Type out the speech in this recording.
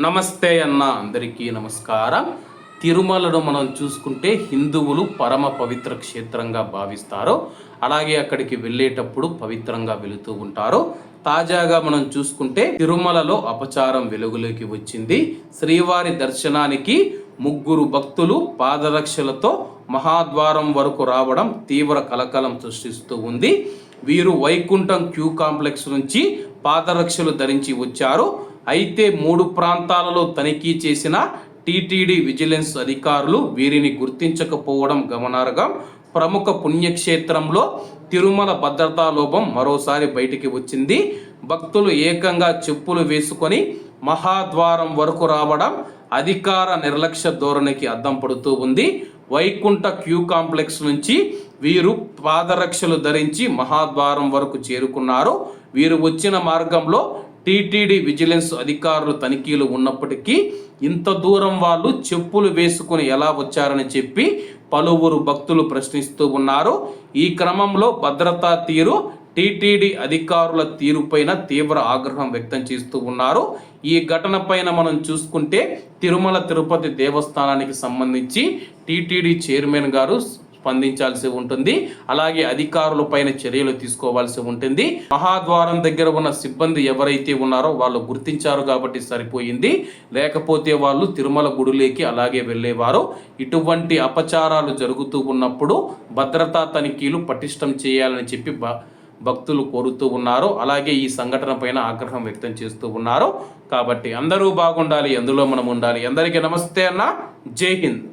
నమస్తే అన్న అందరికీ నమస్కారం. తిరుమలను మనం చూసుకుంటే హిందువులు పరమ పవిత్ర క్షేత్రంగా భావిస్తారు. అలాగే అక్కడికి వెళ్ళేటప్పుడు పవిత్రంగా వెళుతూ ఉంటారు. తాజాగా మనం చూసుకుంటే తిరుమలలో అపచారం వెలుగులోకి వచ్చింది. శ్రీవారి దర్శనానికి ముగ్గురు భక్తులు పాదరక్షలతో మహాద్వారం వరకు రావడం తీవ్ర కలకలం సృష్టిస్తూ ఉంది. వీరు వైకుంఠం క్యూ కాంప్లెక్స్ నుంచి పాదరక్షలు ధరించి వచ్చారు. అయితే మూడు ప్రాంతాలలో తనిఖీ చేసిన టీటీడీ విజిలెన్స్ అధికారులు వీరిని గుర్తించకపోవడం గమనార్హం. ప్రముఖ పుణ్యక్షేత్రంలో తిరుమల భద్రతా లోపం మరోసారి బయటికి వచ్చింది. భక్తులు ఏకంగా చెప్పులు వేసుకొని మహాద్వారం వరకు రావడం అధికార నిర్లక్ష్య ధోరణికి అద్దం పడుతూ ఉంది. వైకుంఠ క్యూ కాంప్లెక్స్ నుంచి వీరు పాదరక్షలు ధరించి మహాద్వారం వరకు చేరుకున్నారు. వీరు వచ్చిన మార్గంలో టీటీడీ విజిలెన్స్ అధికారులు తనిఖీలు ఉన్నప్పటికీ ఇంత దూరం వాళ్ళు చెప్పులు వేసుకుని ఎలా వచ్చారని చెప్పి పలువురు భక్తులు ప్రశ్నిస్తూ ఉన్నారు. ఈ క్రమంలో భద్రతా తీరు టీటీడీ అధికారుల తీరుపైన తీవ్ర ఆగ్రహం వ్యక్తం చేస్తూ ఉన్నారు. ఈ ఘటన పైన మనం చూసుకుంటే తిరుమల తిరుపతి దేవస్థానానికి సంబంధించి టీటీడీ చైర్మన్ గారు స్పందించాల్సి ఉంటుంది. అలాగే అధికారులపైన చర్యలు తీసుకోవాల్సి ఉంటుంది. మహాద్వారం దగ్గర ఉన్న సిబ్బంది ఎవరైతే ఉన్నారో వాళ్ళు గుర్తించారు కాబట్టి సరిపోయింది. లేకపోతే వాళ్ళు తిరుమల గుడిలోకి అలాగే వెళ్ళేవారు. ఇటువంటి అపచారాలు జరుగుతూ ఉన్నప్పుడు భద్రతా తనిఖీలు పటిష్టం చేయాలని చెప్పి భక్తులు కోరుతూ ఉన్నారు. అలాగే ఈ సంఘటన పైన ఆగ్రహం వ్యక్తం చేస్తూ ఉన్నారు. కాబట్టి అందరూ బాగుండాలి. అందులో మనం ఉండాలి. అందరికీ నమస్తే అన్న. జై హింద్.